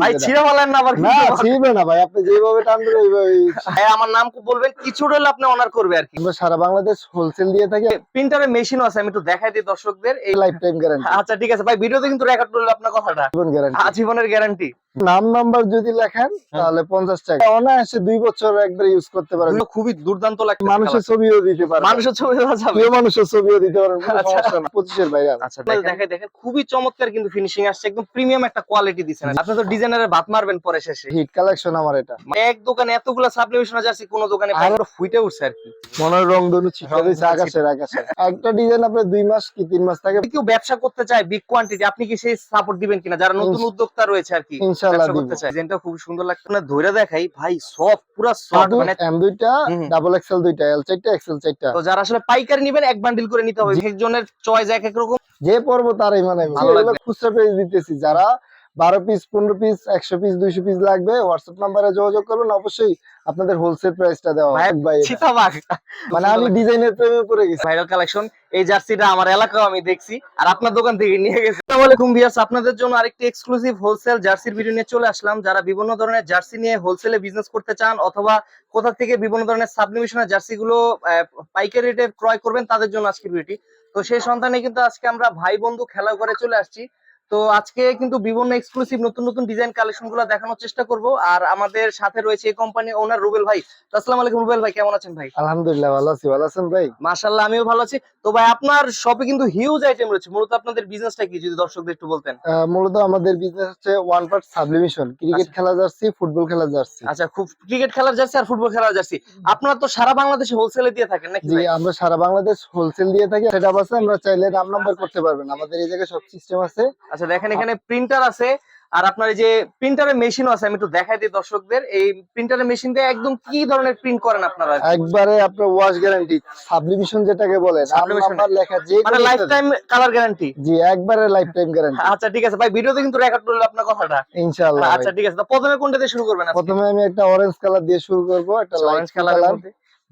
ভাই ছিঁড়ে বলেন না আবার না। ছিড়বে না ভাই আপনি যেভাবে টানবেন ভাই আমার নাম বলবেন কিছু হলে আপনি অনার করবে আর কি। আমরা সারা বাংলাদেশ হোলসেল দিয়ে থাকি। প্রিন্টারের মেশিনও আছে আমি একটু দেখাই দিই দর্শকদের। এই লাইফ টাইম গ্যারান্টি আচ্ছা ঠিক আছে। ভাই ভিডিওতে কিন্তু রেকর্ড করলে আপনার কথাটা। জীবন গ্যারান্টি আজীবনের গ্যারান্টি নাম নাম্বার যদি লেখেন তাহলে পঞ্চাশ টাকা। অনায়াসে দুই বছর একবার ইউজ করতে পারেন। খুবই দুর্দান্ত লাগে মানুষের ছবিও দিতে পারেন মানুষের ছবি প্রিয় মানুষের ছবিও দিতে পারেন আচ্ছা। পঁচিশের বাইরে আচ্ছা দেখেন। দেখেন খুবই চমৎকার কিন্তু ফিনিশিং আসছে। একদম প্রিমিয়াম একটা কোয়ালিটি দিছেন আপনি তো ভাত মারবেন পরে শেষে। হিট কালেকশন আমার এটা। এক দোকানে এতগুলা সাবলিমেশন জার্সি কোন দোকানে না, ফুইটে উঠছে আর কি। মনের রং ধনু আকাশের আকাশে একটা ডিজাইন আপনার দুই মাস কি তিন মাস থাকে? কেউ ব্যবসা করতে চায় বিগ কোয়ান্টিটি আপনি কি সেই সাপোর্ট দিবেন কিনা? যারা নতুন উদ্যোক্তা রয়েছে আর কি ইনশাআল্লাহ করতে চায়। ডিজাইনটা খুব সুন্দর লাগছে। না ধরে দেখাই ভাই সফট পুরো সফট মানে এম দুইটা ডাবল এক্সেল দুইটা এল চারটা এক্সেল চারটা। তো যারা আসলে পাইকারি নিবেন এক বান্ডিল করে নিতে হবে। একজনের চয়েস এক এক রকম। যে পর্ব তারাই মানে ভালো লাগবে। খুচরা পেজ দিতেছি। যারা বারো পিস পনেরো পিস একশো পিস দুইশো পিস লাগবে। হোয়াটসঅ্যাপ নাম্বারে যোগাযোগ করবেন। অবশ্যই আপনাদের হোলসেল প্রাইসটা দেওয়া ভাই, মানে আমি ডিজাইনের প্রেমে পড়ে গেছি। ভাইরাল কালেকশন এই জার্সিটা আমার এলাকাও আমি দেখছি। আর আপনার দোকান থেকে নিয়ে গেছি। আসসালামু আলাইকুম ভিউয়ার্স আপনাদের জন্য আরেকটি এক্সক্লুসিভ হোলসেল জার্সির ভিডিও নিয়ে চলে আসলাম। যারা বিভিন্ন ধরনের জার্সি নিয়ে হোলসেলে বিজনেস করতে চান অথবা কোথা থেকে বিভিন্ন ধরনের সাবলিমিশনের জার্সি গুলো আহ, পাইকারি রেটে ক্রয় করবেন তাদের জন্য আজকের ভিডিওটি তো সেই সন্তানে কিন্তু আজকে আমরা ভাই বন্ধু খেলা করে চলে আসছি। তো আজকে কিন্তু বিভিন্ন এক্সক্লুসিভ নতুন নতুন ডিজাইন কালেকশনগুলো দেখানোর চেষ্টা করব। আর আমাদের সাথে রয়েছে এই কোম্পানি ওনার রুবেল ভাই। তো আসসালামু আলাইকুম রুবেল ভাই কেমন আছেন ভাই? আলহামদুলিল্লাহ ভালো আছি। ভালো আছেন ভাই? মাশাল্লাহ আমিও ভালো আছি। তো ভাই আপনার শপে কিন্তু হিউজ আইটেম রয়েছে। মূলত আপনাদের বিজনেসটা কি যদি দর্শকদের একটু বলতেন? মূলত আমাদের বিজনেস হচ্ছে ওয়ান পার্ট সাবলিমিশন ক্রিকেট। খেলা জার্সি ফুটবল খেলা জার্সি আচ্ছা খুব ক্রিকেট খেলার জার্সি আর ফুটবল খেলার জার্সি আপনারা তো সারা বাংলাদেশে হোলসেলে দিয়ে থাকেন নাকি জি আমরা সারা বাংলাদেশ হোলসেল দিয়ে থাকি। সেটা আছে আমরা চাইলে নাম নাম্বার করতে পারবেন। আমাদের এই জায়গায় সব সিস্টেম আছে। আচ্ছা দেখেন এখানে প্রিন্টার আছে আর আপনার এই যে প্রিন্টারের মেশিনও আছে আমি একটু দেখাই দিই দর্শকদের। এই প্রিন্টারের মেশিন দিয়ে একদম কি ধরনের প্রিন্ট করেন আপনারা? একবারে আপনার ওয়াশ গ্যারান্টি সাবলিমিশন যেটাকে বলে। নাম্বার লেখা যে মানে লাইফ টাইম কালার গ্যারান্টি জি একবারে লাইফ টাইম গ্যারান্টি আচ্ছা ঠিক আছে ভাই ভিডিওতে কিন্তু রেকর্ড করলে আপনার কথাটা। ইনশাআল্লাহ আচ্ছা ঠিক আছে তো প্রথমে কোনটা দিয়ে শুরু করবেন? প্রথমে আমি একটা অরেঞ্জ কালার দিয়ে শুরু করব একটা লাইট অরেঞ্জ কালার কালার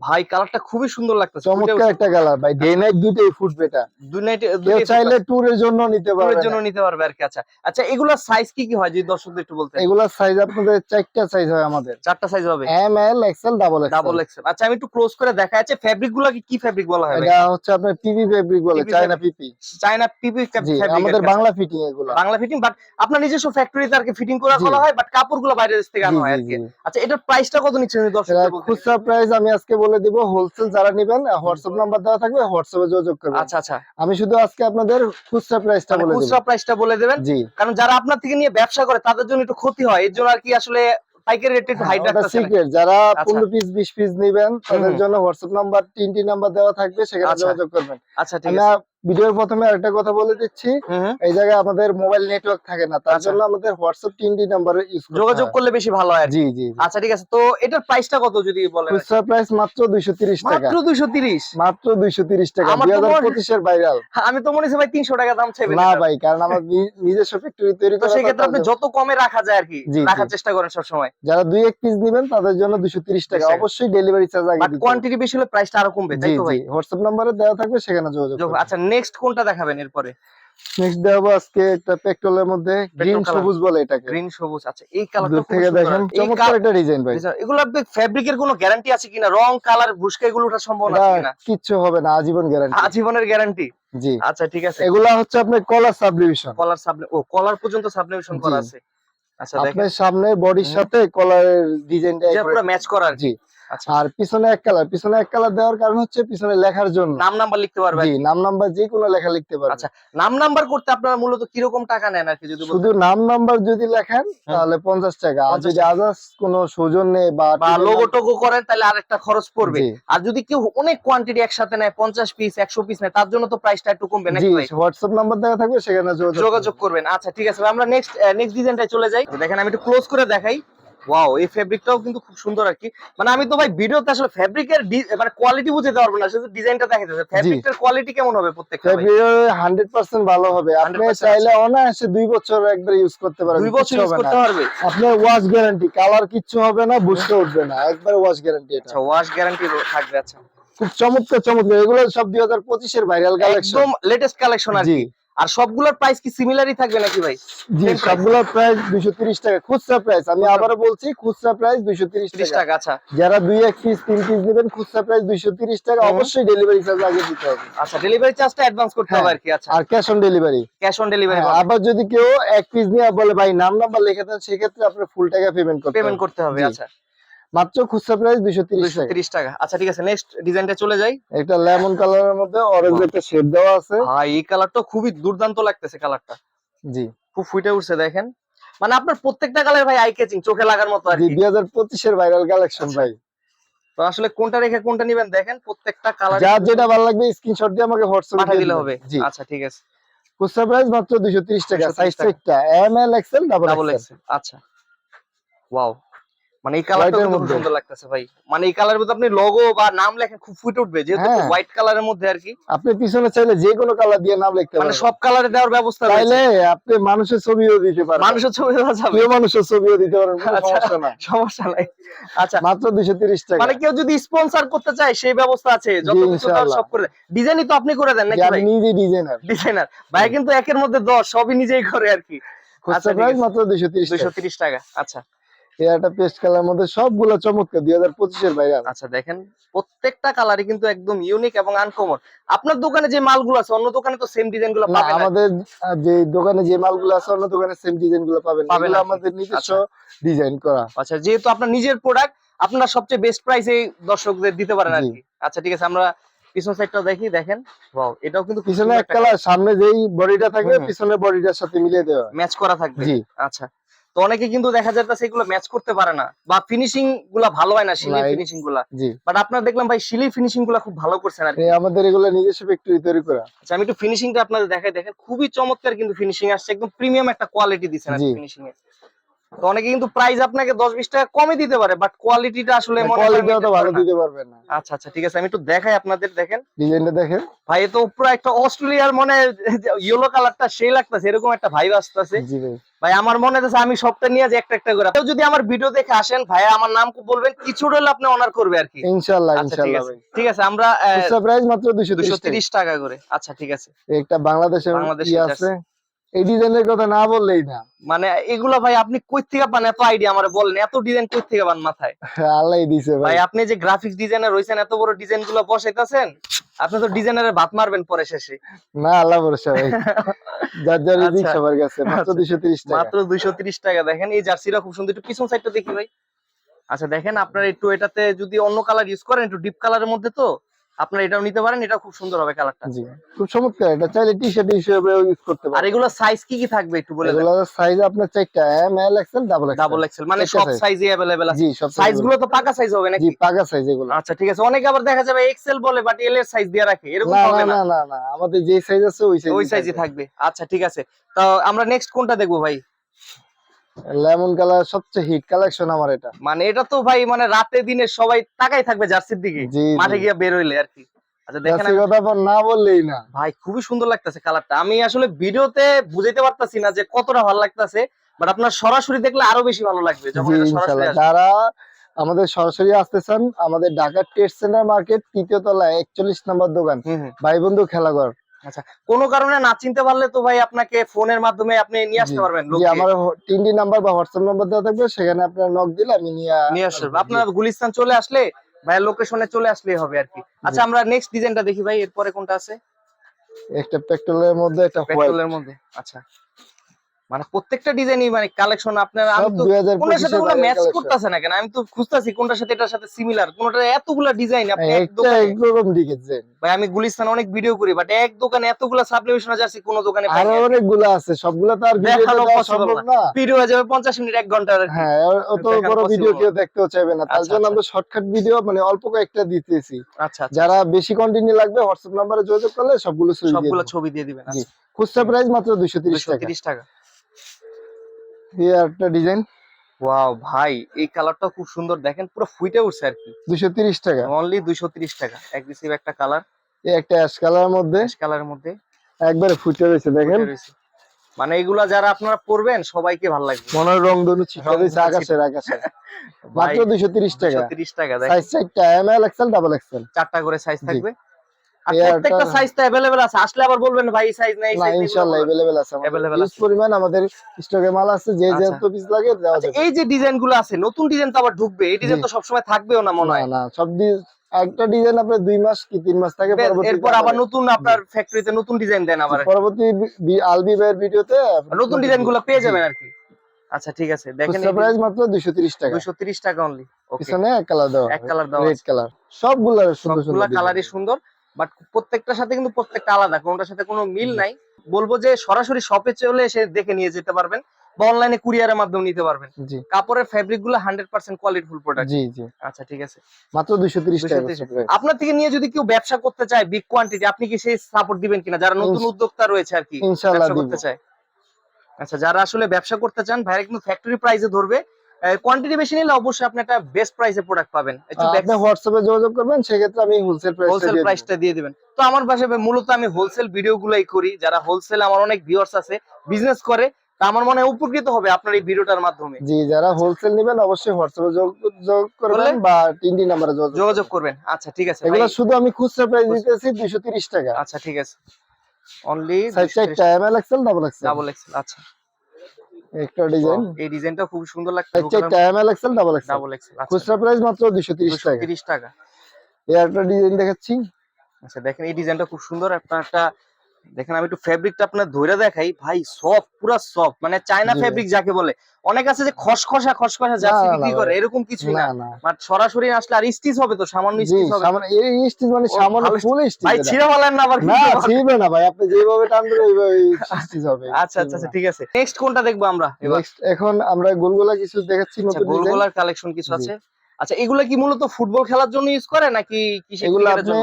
ভাই কালারটা খুবই সুন্দর লাগতেছে চমৎকার একটা কালার ভাই ডে নাইট দুটোই ফুটবে এটা। দুই নাইট কেউ চাইলে ট্যুরের জন্য নিতে ট্যুরের পারবে জন্য নিতে পারবে আর কি আচ্ছা। আচ্ছা এগুলোর সাইজ কি কি হয় যদি দর্শকদের একটু বলতেন? এগুলা সাইজ আপনাদের চারটা সাইজ হয় আমাদের। চারটা সাইজ হবে? M L XL double double XL XL আচ্ছা আমি একটু ক্লোজ করে দেখা যাচ্ছে ফেব্রিকগুলো কি ফেব্রিক বলা হয় এটা হচ্ছে আপনার পিপি ফেব্রিক বলে চায়না পিপি চায়না পিপি জি আমাদের বাংলা ফিটিং এগুলো। বাংলা ফিটিং বাট আপনার নিজস্ব ফ্যাক্টরিতে আর কি ফিটিং করা। করা হয় বাট কাপড়গুলো বাইরের দেশ থেকে আনা হয় আর কি। আচ্ছা এটার প্রাইসটা কত নিচ্ছেন দর্শকদের? খুচরা প্রাইস আমি আজকে বলে দিব হোলসেল যারা নেবেন হোয়াটসঅ্যাপ নাম্বার দেওয়া থাকবে হোয়াটসঅ্যাপে যোগাযোগ করবেন। আচ্ছা আচ্ছা। আমি শুধু আজকে আপনাদের খুচরা প্রাইসটা মানে বলে দেব। খুচরা প্রাইসটা বলে দেবেন? জি। কারণ যারা আপনার থেকে নিয়ে ব্যবসা করে তাদের জন্য একটু ক্ষতি হয়। এর জন্য আর কি আসলে পাইকারি রেট একটু হাই হ্যাঁ, ওটা সিক্রেট যারা আচ্ছা। পনেরো পিস বিশ পিস নেবেন তাদের জন্য হোয়াটসঅ্যাপ নাম্বার তিনটি নাম্বার দেওয়া থাকবে সেখানে আচ্ছা। যোগাযোগ করবেন। আচ্ছা ঠিক আছে। ভিডিওর প্রথমে আরেকটা কথা বলে দিচ্ছি। এই জায়গায় আমাদের মোবাইল নেটওয়ার্ক থাকে না তার আচ্ছা। জন্য আমাদের হোয়াটসঅ্যাপ তিনটি নাম্বারে যোগাযোগ করলে বেশি ভালো হয় জি জি। আচ্ছা ঠিক আছে। তো এটার প্রাইসটা কত যদি বলেন? খুচরা প্রাইস মাত্র দুইশো তিরিশ টাকা। মাত্র দুইশো তিরিশ? মাত্র দুইশো তিরিশ টাকা। আমার দুই তো হাজার মনে- পঁচিশের ভাইরাল আমি তো মনে হচ্ছে ভাই তিনশো টাকা দাম চাইবেন না ভাই কারণ আমার নি- নিজস্ব ফ্যাক্টরি তৈরি তো করা সেক্ষেত্রে আপনি যত কমে রাখা যায় আর কি রাখার চেষ্টা করেন সবসময়। যারা দুই এক পিস নিবেন তাদের জন্য দুইশো তিরিশ টাকা। টাকা। অবশ্যই ডেলিভারি চার্জ আগে বাট দিতে হবে। কোয়ান্টিটি বেশি হলে প্রাইসটা আরও কমবে তাই তো ভাই? হোয়াটসঅ্যাপ নাম্বারে দেওয়া থাকবে সেখানে যোগাযোগ আচ্ছা নেক্সট কোনটা দেখাবেন এরপরে? নেক্সট দেখাবো আজকে একটা পেট্রোলের মধ্যে গ্রিন। সবুজ বলে এটাকে। গ্রিন সবুজ আচ্ছা এই কালারটা থেকে দেখেন চমৎকার একটা ডিজাইন ভাই। এগুলো ফেব্রিকের কোনো গ্যারান্টি আছে কিনা? রং কালার ভুসকা এগুলো ওঠার সম্ভাবনা আছে কিনা? কিচ্ছু হবে না আজীবন গ্যারান্টি আজীবনের গ্যারান্টি জি। আচ্ছা ঠিক আছে। এগুলা হচ্ছে আপনার কলার সাবডিভিশন কলার সাবলে ও কলার পর্যন্ত সাবলিমেশন করা আছে। আচ্ছা দেখেন। আপনার সামনে বডির সাথে কলারের ডিজাইনটা পুরো ম্যাচ করা জি। আচ্ছা আর পিছনে এক কালার পিছনে এক কালার দেওয়ার কারণ হচ্ছে পিছনে লেখার জন্য। নাম নাম্বার লিখতে পারবে জি নাম নাম্বার যে কোনো লেখা লিখতে পারবে আচ্ছা নাম নাম্বার করতে আপনারা মূলত কীরকম টাকা নেন আর কি যদি শুধু নাম নাম্বার যদি লেখেন তাহলে পঞ্চাশ টাকা। আর যদি আদার্স কোনো সৌজন্যে বা বা লোগো টোগো করেন তাহলে আরেকটা খরচ পড়বে। আর যদি কেউ অনেক কোয়ান্টিটি একসাথে নেয় পঞ্চাশ পিস একশো পিস নেয় তার জন্য তো প্রাইসটা একটু কমবে নাকি জি হোয়াটসঅ্যাপ নাম্বার দেওয়া থাকবে সেখানে যোগাযোগ করবেন। আচ্ছা ঠিক আছে। আমরা নেক্সট নেক্সট ডিজাইনটায় চলে যাই। দেখেন আমি একটু ক্লোজ করে দেখাই। ওয়াও এই ফেব্রিকটাও কিন্তু খুব সুন্দর আর কি। মানে আমি তো ভাই ভিডিওতে আসলে ফেব্রিকের মানে কোয়ালিটি বুঝতে পারব না শুধু ডিজাইনটা দেখাইতেছে ফেব্রিকের কোয়ালিটি কেমন হবে প্রত্যেকটা হান্ড্রেড পার্সেন্ট ভালো হবে। আপনি 100% চাইলে অনায়াসে দুই বছর একবার ইউজ করতে পারেন দুই বছর ইউজ করতে পারবে? আপনার ওয়াশ গ্যারান্টি কালার কিচ্ছু হবে না বুঝতে উঠবে না। একবার ওয়াশ গ্যারান্টি এটা। আচ্ছা ওয়াশ গ্যারান্টি থাকবে আচ্ছা। খুব চমৎকার চমৎকার। এগুলো সব দুই হাজার পঁচিশের ভাইরাল কালেকশন একদম লেটেস্ট কালেকশন আর কি। আর সবগুলোর প্রাইস কি সিমিলারই থাকবে নাকি ভাই? জি সবগুলোর প্রাইস দুইশো তিরিশ টাকা। খুচরা প্রাইস আমি। আবারও বলছি খুচরা প্রাইস দুইশো তিরিশ ত্রিশ টাকা। টাকা আচ্ছা। যারা দুই এক পিস তিন পিস নেবেন খুচরা প্রাইস দুইশো তিরিশ টাকা। অবশ্যই ডেলিভারি চার্জ আগে দিতে হবে। আচ্ছা ডেলিভারি চার্জটা অ্যাডভান্স করতে হবে হ্যাঁ। আর কি আচ্ছা। আর cash on delivery cash on delivery আবার যদি কেউ এক পিস নিয়ে বলে ভাই নাম নাম্বার লিখে দেন সেক্ষেত্রে আপনার ফুল টাকা পেমেন্ট করতে পেমেন্ট করতে হবে আচ্ছা। মাত্র খুচরা প্রাইস দুইশো তিরিশ দুইশো টাকা তিরিশ টাকা। আচ্ছা ঠিক আছে নেক্সট ডিজাইনটা চলে যাই। একটা লেমন কালারের মধ্যে অরেঞ্জ একটা শেড দেওয়া আছে। ভাই এই কালারটা খুবই দুর্দান্ত লাগতেছে কালারটা জি। খুব ফুটে উঠছে দেখেন। মানে আপনার প্রত্যেকটা কালার ভাই আই ক্যাচিং চোখে লাগার মতো আর কি। দুই হাজার পঁচিশের ভাইরাল কালেকশন আচ্ছা। ভাই। তো আসলে কোনটা রেখে কোনটা নিবেন দেখেন প্রত্যেকটা কালার যার যেটা ভালো লাগবে স্ক্রিনশট দিয়ে আমাকে হোয়াটসঅ্যাপে পাঠিয়ে দিলে হবে। জি। আচ্ছা ঠিক আছে। খুচরা প্রাইস মাত্র দুইশো তিরিশ টাকা 230 সাইজ। একটা M L XL double XL আচ্ছা। ওয়াও মানে এই কালারটা খুব সুন্দর লাগতেছে ভাই। মানে এই কালারের মধ্যে আপনি লোগো বা নাম লেখেন খুব ফুটে উঠবে। যেহেতু হ্যাঁ। হোয়াইট কালারের মধ্যে আর কি। আপনি পিছনে চাইলে যে কোনো কালার দিয়ে নাম লিখতে পারেন। মানে সব কালারে দেওয়ার ব্যবস্থা চাইলে আপনি মানুষের ছবিও দিতে পারেন মানুষের ছবি দেওয়া যাবে। প্রিয় মানুষের ছবিও দিতে পারেন আচ্ছা। সমস্যা না সমস্যা নাই। আচ্ছা। মাত্র দুইশো তিরিশ টাকা। মানে কেউ যদি স্পন্সর করতে চায় সেই ব্যবস্থা আছে। যত কিছু সব করে ডিজাইনই তো আপনি করে দেন নাকি আমি ভাই? নিজে ডিজাইনার ডিজাইনার ভাই কিন্তু একের মধ্যে দশ সবই নিজেই করে আর কি। আচ্ছা, প্রাইস মাত্র দুইশো তিরিশ দুইশো টাকা তিরিশ টাকা। আচ্ছা। এই একটা পেস্ট কালার মধ্যে সবগুলো চমৎকার দুই হাজার পঁচিশের ভাইরাল। আচ্ছা দেখেন প্রত্যেকটা কালারই কিন্তু একদম ইউনিক এবং আনকমন আপনার দোকানে যে মালগুলো আছে অন্য দোকানে তো সেম ডিজাইনগুলো পাবেন আমাদের যে দোকানে যে মালগুলো আছে অন্য দোকানে সেম ডিজাইনগুলো পাবেন এগুলো আমাদের নিজস্ব আচ্ছা। ডিজাইন করা। আচ্ছা যেহেতু আপনার নিজের প্রোডাক্ট আপনার সবচেয়ে বেস্ট প্রাইসে দর্শকদের দিতে পারেন আর। কি। আচ্ছা ঠিক আছে আমরা পিছন সাইডটা দেখি দেখেন। ওয়াও এটাও কিন্তু পিছনে এক কালার সামনে যেই বডিটা থাকবে হুম। বডিটার সাথে মিলিয়ে দেওয়া। ম্যাচ করা থাকবে। জি। আচ্ছা। তো অনেকে কিন্তু দেখা যাচ্ছে সেগুলো ম্যাচ করতে পারে না বা ফিনিশিংগুলা ভালো হয় না শিলি ফিনিশিংগুলা। বাট আপনার দেখলাম ভাই শিলি ফিনিশিংগুলা খুব ভালো করছেন আর আমাদের এগুলো নিজস্ব ফ্যাক্টরি তৈরি করা। আচ্ছা আমি একটু ফিনিশিংটা আপনাদের দেখাই দেখেন খুবই চমৎকার কিন্তু ফিনিশিং আসছে একদম প্রিমিয়াম একটা কোয়ালিটি দিচ্ছেন আর ফিনিশিং এ। অনেকে কিন্তু প্রাইস আপনাকে দশ বিশ টাকা কমে দিতে পারে বাট কোয়ালিটিটা আসলে মনে তো ভালো দিতে পারবে না। আচ্ছা আচ্ছা ঠিক আছে আমি একটু দেখাই আপনাদের দেখেন। ডিজাইনটা দেখেন। ভাই তো পুরো একটা অস্ট্রেলিয়ার মনে ইয়েলো কালারটা সেই লাগতেছে এরকম একটা ভাইব আসতেছে। জি ভাই। ভাই আমার মনে হচ্ছে আমি সবটা নিয়ে যে একটা একটা করে। কেউ যদি আমার ভিডিও দেখে আসেন ভাই আমার নাম বলবেন কিছু হলে আপনি অনার করবে আর কি। ইনশাআল্লাহ আচ্ছা ঠিক ইনশাআল্লাহ আছে। ঠিক আছে আমরা প্রাইস মাত্র দুইশো দুশো তিরিশ তিরিশ টাকা করে। আচ্ছা ঠিক আছে। একটা বাংলাদেশের বাংলাদেশের ই আছে। এই ডিজাইনের কথা না বললেই না। মানে এগুলো ভাই আপনি কই থেকে পান? এত আইডিয়া আমার বলেন এত ডিজাইন কই থেকে পান মাথায়? আল্লাহ দিছে ভাই। আপনি যে গ্রাফিক্স ডিজাইনার রয়েছেন এত বড় ডিজাইনগুলো বসাইতেছেন আপনি তো ডিজাইনারের ভাত মারবেন পরে শেষে। না আল্লাহ ভরসা ভাই। যার যার রিজিক আচ্ছা। সবার কাছে। মাত্র আচ্ছা। দুইশো তিরিশ টাকা। মাত্র দুইশো তিরিশ টাকা। দেখেন এই জার্সিটা খুব সুন্দর। একটু পিছন সাইডটা দেখি ভাই। আচ্ছা দেখেন আপনার একটু এটাতে যদি অন্য কালার ইউজ করেন একটু ডিপ কালারের মধ্যে তো আপনার এটাও নিতে পারেন এটা খুব সুন্দর হবে কালারটা জি খুব চমৎকার এটা চাইলে টি শার্ট হিসেবে ইউজ করতে আর এগুলো সাইজ কি কি থাকবে একটু বলে দেন? এগুলোর সাইজ আপনার চারটা M L XL double XL double XL মানে সব। সাইজে অ্যাভেলেবেল আছে। জি সব সাইজগুলো তো পাকা সাইজ হবে জি নাকি পাকা সাইজ এগুলো। আচ্ছা ঠিক আছে। অনেকে আবার দেখা যাবে এক্সেল বলে বাট এল এর সাইজ দিয়ে রাখে। এরকম হবে না না? না না আমাদের যে সাইজ আছে ওই সাইজ ওই সাইজে থাকবে। আচ্ছা ঠিক আছে। তো আমরা নেক্সট কোনটা দেখব ভাই? লেমন কালার সবচেয়ে হিট কালেকশন আমার এটা। মানে এটা তো ভাই মানে রাতে দিনে সবাই তাকাই থাকবে জার্সির দিকে। মাঠে গিয়ে বের হইলে আর কি। আচ্ছা দেখেন কথা না বললেই না। ভাই খুবই সুন্দর লাগতেছে কালারটা আমি আসলে ভিডিওতে বুঝাইতে পারতাছি না যে কতটা ভালো লাগতেছে বাট আপনার সরাসরি দেখলে আরও বেশি ভালো লাগবে যখন এটা সরাসরি যারা আমাদের সরাসরি আসতে চান আমাদের ঢাকা টেস্ট সেন্টার মার্কেট তৃতীয় তলায় একচল্লিশ নম্বর দোকান। ভাই বন্ধু খেলাঘর। কোনো কারণে না চিনতে পারলে তো ভাই আপনাকে ফোনের মাধ্যমে আপনি নিয়ে আসতে পারবেন জি আমার তিনটি নাম্বার বা হোয়াটসঅ্যাপ নাম্বার দেওয়া থাকবে সেখানে আপনার নক দিলে আমি নিয়ে নিয়ে পারবেন আপনার গুলিস্তান চলে আসলে ভাই লোকেশনে চলে আসলেই হবে আর কি। আচ্ছা আমরা নেক্সট ডিজাইনটা দেখি ভাই এরপরে কোনটা আছে? একটা পেট্রোলের মধ্যে একটা পেট্রোলের মধ্যে আচ্ছা। মানে প্রত্যেকটা ডিজাইনই মানে কালেকশন আপনার আমি তো কোনটার সাথে কোনো ম্যাচ করতেছে না কেন? আমি তো খুঁজতাছি কোনটার সাথে এটার সাথে সিমিলার কোনটা এতগুলা ডিজাইন আপনি এক দোকানে একরকম ডিজাইন ভাই আমি গুলিস্তান অনেক ভিডিও করি বাট এক দোকানে এতগুলা সাবলিমেশন আছে কোন দোকানে আরও না। আছে সবগুলো তো আর ভিডিও দেওয়া সম্ভব না। ভিডিও হয়ে যাবে পঞ্চাশ মিনিট এক ঘণ্টার হ্যাঁ অত বড় ভিডিও কেউ দেখতেও চাইবে না। তার আচ্ছা, জন্য আচ্ছা। আমরা শর্টকাট ভিডিও মানে অল্প কয়েকটা দিতেছি। আচ্ছা আচ্ছা। যারা বেশি কন্টিনিউ লাগবে হোয়াটসঅ্যাপ নাম্বারে যোগাযোগ করলে সবগুলো ছবি সবগুলো ছবি দিয়ে দিবেন। খুচরা প্রাইস মাত্র দুইশো তিরিশ দুশো টাকা। তিরিশ টাকা। এই একটা ডিজাইন ওয়াও ভাই এই কালারটা খুব সুন্দর। দেখেন পুরো ফুইটে উঠছে আর কি। দুইশো তিরিশ টাকা। অনলি দুইশো তিরিশ টাকা। এগ্রেসিভ একটা কালার এই একটা অ্যাশ কালারের মধ্যে। কালারের মধ্যে। একবারে ফুটে রয়েছে দেখেন। মানে এগুলা যারা আপনারা পরবেন সবাইকে ভালো লাগবে। মনের রং ধনু ছিটা রং রয়েছে আকাশের আকাশে মাত্র দুইশো তিরিশ টাকা। তিরিশ টাকা দেখ সাইজ চারটা M L XL double XL চারটা করে সাইজ থাকবে। আর এয়ারটা- প্রত্যেকটা সাইজ তো অ্যাভেলেবেল আছে আসলে আবার বলবেন ভাই সাইজ নেই না size নেই, ইনশাআল্লাহ এগুলো বলবেন। अवेलेबल আছে Available হিউজ পরিমাণ আমাদের স্টকে মাল আছে যে যে আচ্ছা। তো পিস লাগে দেওয়া আচ্ছা, যাবে এই যে ডিজাইন গুলো আছে নতুন ডিজাইন তো আবার ঢুকবে এই ডিজাইন জি। তো সবসময় থাকবেও না মনে না হয় না সব ডি- একটা ডিজাইন আপনার দুই মাস কি তিন মাস থাকে বেশ, পরবর্তীতে এরপর আবার নতুন আপনার ফ্যাক্টরিতে নতুন ডিজাইন দেন আবার পরবর্তী বি- আলবি ভাইয়ের ভিডিওতে নতুন ডিজাইন গুলো পেয়ে যাবেন আর কি আচ্ছা ঠিক আছে দেখেন খুচরা প্রাইস মাত্র 230 টাকা দুশো তিরিশ টাকা অনলি ওকে পিছনে এক কালার দেওয়া এক কালার দেওয়া রেড কালার সবগুলা সুন্দর সবগুলা সুন্দর কালারই design। সুন্দর বাট প্রত্যেকটার সাথে কিন্তু প্রত্যেকটা আলাদা কোনটার সাথে কোনো মিল নাই। বলব যে সরাসরি শপে চলে এসে দেখে নিয়ে যেতে পারবেন বা অনলাইনে কুরিয়ারের মাধ্যমে নিতে পারবেন। জি। কাপড়ের ফ্যাব্রিকগুলো hundred percent quality full product জি জি। আচ্ছা ঠিক আছে। মাত্র 230 টাকা 230 খুচরা price। আপনার থেকে নিয়ে যদি কেউ ব্যবসা করতে চায় বিগ কোয়ান্টিটি আপনি কি সেই সাপোর্ট দিবেন কিনা? যারা নতুন উদ্যোক্তা রয়েছে আর কি ব্যবসা করতে চায়। আচ্ছা যারা আসলে ব্যবসা করতে চান ভাইরা কিন্তু ফ্যাক্টরি প্রাইসে ধরবে। কোয়ান্টিটি বেশি নিলে অবশ্যই আপনি একটা বেস্ট প্রাইসে প্রোডাক্ট পাবেন। আপনি হোয়াটসঅ্যাপে যোগাযোগ করবেন সেক্ষেত্রে আমি হোলসেল প্রাইস হোলসেল প্রাইসটা দিয়ে দিবেন। তো আমার বাসায় মূলত আমি হোলসেল ভিডিও গুলাই করি যারা হোলসেল আমার অনেক ভিউয়ার্স আছে বিজনেস করে আমার মনে হয় উপকৃত হবে আপনার এই ভিডিওটার মাধ্যমে। জি যারা হোলসেল নেবেন অবশ্যই হোয়াটসঅ্যাপে যোগাযোগ করবেন বা তিনটি নাম্বারে যোগাযোগ করবেন। আচ্ছা ঠিক আছে। এগুলো শুধু আমি খুচরা প্রাইস দিতেছি 230 টাকা। আচ্ছা ঠিক আছে। Only size L XL double XL double XL আচ্ছা। একটা ডিজাইন এই ডিজাইনটা খুব সুন্দর লাগছে আচ্ছা চারটা M L XL double XL double XL খুচরা প্রাইস মাত্র 230 টাকা। 230 টাকা। এই একটা ডিজাইন দেখাচ্ছি। আচ্ছা দেখেন এই ডিজাইনটা খুব সুন্দর। আপনার একটা দেখেন আমি একটু ফেব্রিকটা আপনার ধরে দেখাই। ভাই সফট পুরা সফট মানে চায়না ফেব্রিক যাকে বলে। অনেক আছে যে খসখসা খসখসা জার্সি না, বিক্রি করে এরকম কিছুই না। না না। সরাসরি আসলে আর স্টিচ হবে তো সামান্য স্টিচ হবে। সামনে এই স্টিচ মানে সামান্য ফুল স্টিচ ভাই ছিঁড়ে বলেন না আবার না ছিড়বে না ভাই আপনি যেভাবে টানবেন ওইভাবে স্টিচ হবে। আচ্ছা আচ্ছা আচ্ছা ঠিক আছে। নেক্সট কোনটা দেখব আমরা নেক্সট এখন আমরা গোলগোলা কিছু দেখাচ্ছি আচ্ছা নতুন গোলগোলার কালেকশন কিছু আছে? আচ্ছা এগুলা কি মূলত ফুটবল খেলার জন্য ইউজ করে নাকি এগুলো আপনি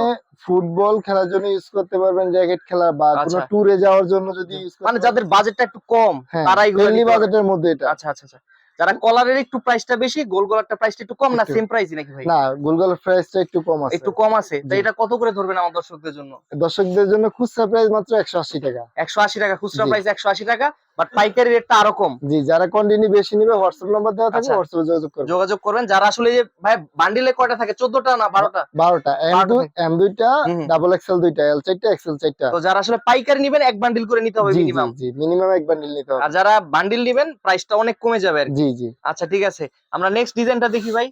ফুটবল খেলার জন্য ইউজ করতে পারবেন র্যাকেট খেলা বা কোনো আচ্ছা। ট্যুরে যাওয়ার জন্য যদি ইউজ মানে যাদের বাজেটটা একটু কম হ্যাঁ তারা এগুলো বাজেটের মধ্যে এটা। আচ্ছা আচ্ছা আচ্ছা। যারা কলারের একটু প্রাইসটা বেশি গোল গোলারটা প্রাইসটা একটু কম না। সেম প্রাইসই নাকি ভাই? না গোলগোলার প্রাইসটা একটু কম আছে। একটু কম আছে। তো এটা কত করে ধরবেন আমার দর্শকদের জন্য? দর্শকদের জন্য খুচরা প্রাইস মাত্র একশো আশি টাকা। একশো আশি টাকা খুচরা প্রাইস একশো আশি টাকা। বাট পাইকারি রেটটা আরও কম। জি যারা কন্টিনিউ বেশি নিবে হোয়াটসঅ্যাপ নাম্বার দেওয়া থাকে আচ্ছা। হোয়াটসঅ্যাপে যোগাযোগ করবে। যোগাযোগ করবেন। যারা আসলে যে ভাই বান্ডিলে কয়টা থাকে? চোদ্দটা না বারোটা? বারোটা। এম বারোটা দুই এম দুইটা হুম হুম। ডাবল এক্সেল দুইটা এল তো যারা আসলে পাইকারি নিবেন এক বান্ডিল করে নিতে হবে মিনিমাম জি মিনিমাম এক বান্ডিল নিতে হবে। আর যারা বান্ডিল নিবেন প্রাইসটা অনেক কমে যাবে জি জি। আচ্ছা ঠিক আছে। আমরা নেক্সট ডিজাইনটা দেখি ভাই।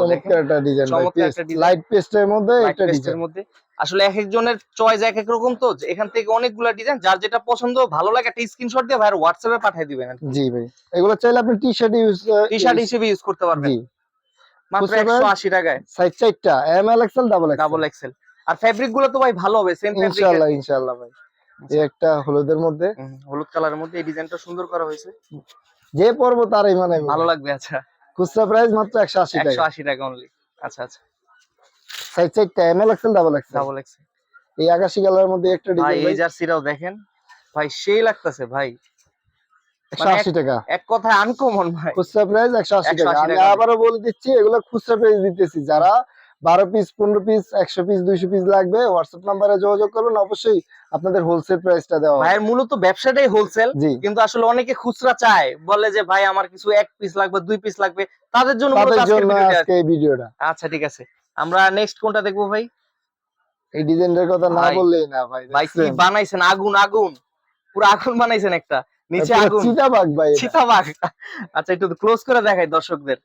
চমৎকার একটা ডিজাইন চমৎকার একটা design। লাইট পেস্টের মধ্যে একটা পেস্টের মধ্যে। আসলে এক একজনের চয়েস এক এক রকম তো যে এখান থেকে অনেকগুলা ডিজাইন যার যেটা পছন্দ ভালো লাগে একটা স্ক্রিনশট দিয়ে ভাইয়ের হোয়াটসঅ্যাপে পাঠিয়ে দিবেন জি ভাই এগুলো চাইলে আপনি T shirt use T shirt হিসেবে ইউজ করতে পারবেন। জি। মাত্র বুঝতে একশো আশি টাকায়। সাইজ চারটা M L XL double double XL XL আর ফেব্রিকগুলো তো ভাই ভালো হবে সেম ফেব্রিক ইনশাআল্লাহ ইনশাআল্লাহ ভাই। এই একটা হলুদের মধ্যে। হলুদ কালারের মধ্যে এই ডিজাইনটা সুন্দর করা হয়েছে। যে পরব তারই মানে ভালো লাগবে আচ্ছা। খুচরা প্রাইস মাত্র একশো আশি একশো টাকা 180 টাকা অনলি আচ্ছা আচ্ছা। সাইড সাইডটা M L XL double XL double XL এই আকাশি কালারের মধ্যে একটা ডিজাইন ভাই এই জার্সিটাও দেখেন। ভাই সেই লাগতেছে ভাই। একশো মানে আশি টাকা। এক কথায় আনকমন ভাই। খুচরা প্রাইস একশো আশি 180 টাকা। আমি আবারো বলে দিচ্ছি এগুলো খুচরা প্রাইস দিতেছি। যারা বারো পিস পনেরো পিস একশো পিস দুইশো পিস লাগবে। হোয়াটসঅ্যাপ নাম্বারে যোগাযোগ করবেন। অবশ্যই আপনাদের হোলসেল প্রাইসটা দেওয়া। ভাইয়ের মূলত ব্যবসাটাই হোলসেল জি। কিন্তু আসলে অনেকে খুচরা চায়। বলে যে ভাই আমার কিছু এক পিস লাগবে দুই পিস লাগবে। তাদের জন্য তাদের জন্য। আজকে এই ভিডিওটা। আচ্ছা ঠিক আছে। আমরা নেক্সট কোনটা দেখব ভাই? এই ডিজাইনটার কথা না বললেই না ভাই ভাই কি বানাইছেন? আগুন আগুন। পুরো আগুন বানাইছেন একটা। নিচে আগুন। চিতাবাঘ ভাই। চিতাবাঘ। আচ্ছা একটু ক্লোজ করে দেখাই দর্শকদের।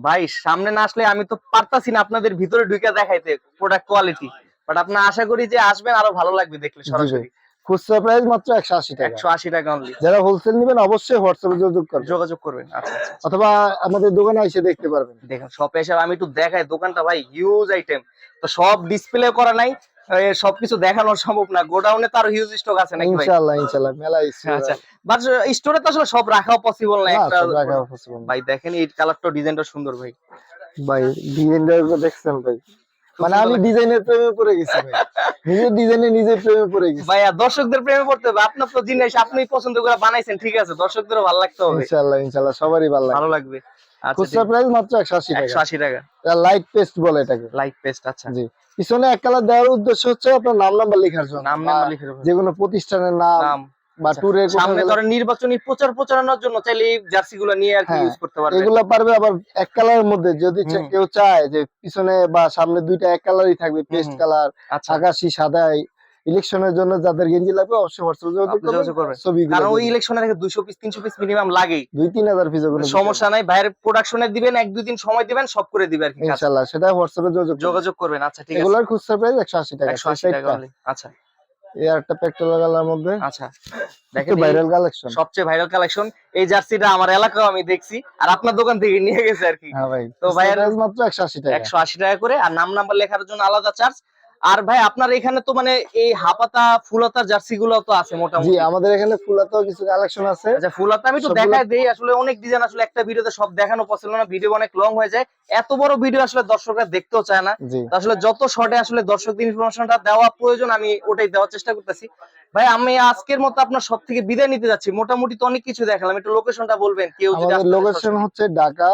ভাই সামনে না আসলে আমি তো পারতাছি না আপনাদের ভিতরে ঢুকে দেখাইতে প্রোডাক্ট কোয়ালিটি বাট আপনার আশা করি যে আসবেন আরও ভালো লাগবে দেখলে সরাসরি। খুচরা প্রাইস মাত্র একশো আশি টাকা। একশো আশি টাকা অনলি যারা হোলসেল নেবেন অবশ্যই হোয়াটসঅ্যাপে যোগাযোগ করবেন। যোগাযোগ করবেন আচ্ছা আচ্ছা অথবা আমাদের দোকানে এসে দেখতে পারবেন। দেখেন শপে এসে আমি একটু দেখাই দোকানটা ভাই হিউজ আইটেম তো সব ডিসপ্লে করা নাই সবকিছু দেখানো সম্ভব না। গোডাউনে তার হিউজ স্টক আছে নাকি ভাই? ইনশাআল্লাহ ইনশাআল্লাহ মেলা আচ্ছা বাট স্টোরে তো আসলে সব রাখাও পসিবল না একটা possible না। ভাই দেখেন এই কালারটা ডিজাইনটা সুন্দর ভাই। ভাই ডিজাইনটা দেখছেন ভাই মানে আমি ডিজাইনের প্রেমে পড়ে গেছি ভাই। নিজের ডিজাইনে নিজের প্রেমে পড়ে গেছি। ভাইয়া দর্শকদের প্রেমে পড়তে হবে। আপনার তো জিনিস আপনি পছন্দ করে বানাইছেন ঠিক আছে। দর্শকদেরও ভালো লাগতে হবে। ইনশাআল্লাহ ইনশাআল্লাহ সবারই ভালো লাগে ভালো লাগবে। আচ্ছা খুচরা প্রাইস মাত্র একশো আশি একশো টাকা আশি টাকা। লাইট পেস্ট বলে এটাকে। লাইট পেস্ট আচ্ছা। জি। পিছনে এক কালার দেওয়ার উদ্দেশ্য হচ্ছে আপনার নাম নাম্বার লেখার জন্য। নাম নাম্বার লেখার জন্য। যে কোনো প্রতিষ্ঠানের নাম বা আচ্ছা, ট্যুরে সামনে ধরেন নির্বাচনী প্রচার প্রচারণার জন্য চাইলে এই জার্সি গুলো নিয়ে আর কি হ্যাঁ, ইউজ করতে পারবে। এগুলো পারবে আবার এক কালারের মধ্যে। যদি কেউ চায় যে পিছনে বা সামনে দুইটা এক কালারই থাকবে পেস্ট কালার আচ্ছা। আকাশি সাদা ইলেকশনের জন্য যাদের গেঞ্জি লাগবে অবশ্যই হোয়াটসঅ্যাপে যোগাযোগ করবেন। ছবি কারণ ওই ইলেকশনে দেখে দুইশো পিস তিনশো পিস মিনিমাম দুই তিন হাজার পিস ওগুলো সমস্যা নাই বাইরের প্রোডাকশনে দিবেন এক দুই দিন সময় দিবেন সব করে দিবে আর কি কাজ। ইনশাল্লাহ সেটা হোয়াটসঅ্যাপে যোগাযোগ করবেন। যোগাযোগ করবেন আচ্ছা ঠিক আছে। এগুলার খুচরা প্রাইস একশো আশি টাকা একশো আশি টাকা হলে আচ্ছা। এই একটা পেট্রোল গালার মধ্যে। আচ্ছা দেখেন ভাইরাল কালেকশন সবচেয়ে ভাইরাল কালেকশন এই জার্সিটা আমার এলাকাও আমি দেখছি আর আপনার দোকান থেকে নিয়ে গেছে আর কি। হ্যাঁ ভাই তো তো মাত্র একশো আশি টাকা। একশো আশি টাকা করে আর নাম নাম্বার লেখার জন্য আলাদা চার্জ আর ভাই আপনার এখানে তো মানে এই হাপাতা ফুলাতা জার্সি গুলো তো আছে জি মোটামুটি আমাদের এখানে ফুলাতা কিছু কালেকশন আছে। আচ্ছা ফুলাতা আমি তো দেখাই দেই আসলে অনেক ডিজাইন আসলে একটা ভিডিওতে সব দেখানো পসিবল না ভিডিও অনেক লং হয়ে যায়। এত বড় ভিডিও আসলে দর্শকরা দেখতেও চায় না। আসলে যত শর্টে আসলে দর্শকদের ইনফরমেশনটা দেওয়া প্রয়োজন আমি ওটাই দেওয়ার চেষ্টা করতেছি। ভাই আমি আজকের মতো আপনার সব থেকে বিদায় নিতে যাচ্ছি। মোটামুটি তো অনেক কিছু দেখালাম। একটু লোকেশনটা বলবেন কেউ যদি আমাদের লোকেশন হচ্ছে ঢাকা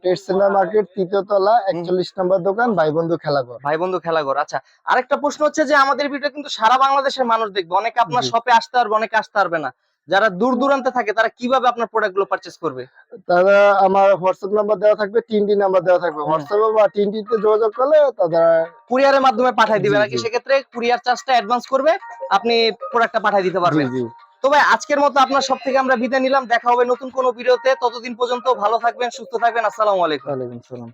ট্রেড সেন্টার মার্কেট তৃতীয় তলা একচল্লিশ নম্বর দোকান ভাই বন্ধু খেলাঘর। ভাই বন্ধু খেলাঘর আচ্ছা। আরেকটা প্রশ্ন হচ্ছে যে আমাদের ভিডিও কিন্তু সারা বাংলাদেশের মানুষ দেখবে। অনেকে আপনার শপে আসতে পারবে অনেকে আসতে পারবে না। যারা দূর দূরান্তে থাকে তারা কীভাবে আপনার প্রোডাক্টগুলো পারচেস করবে? তারা আমার হোয়াটসঅ্যাপ নাম্বার দেওয়া থাকবে তিনটি নাম্বার দেওয়া থাকবে। হোয়াটসঅ্যাপে বা তিনটিতে যোগাযোগ করলে তারা কুরিয়ারের মাধ্যমে পাঠিয়ে দিবে নাকি সেক্ষেত্রে কুরিয়ার চার্জটা অ্যাডভান্স করবে আপনি প্রোডাক্টটা পাঠিয়ে দিতে পারবেন। তো ভাই আজকের মতো আপনার সব থেকে আমরা বিদায় নিলাম। দেখা হবে নতুন কোনো ভিডিওতে। ততদিন পর্যন্ত ভালো থাকবেন সুস্থ থাকবেন। আসসালামু আলাইকুম। ওয়ালাইকুম সালাম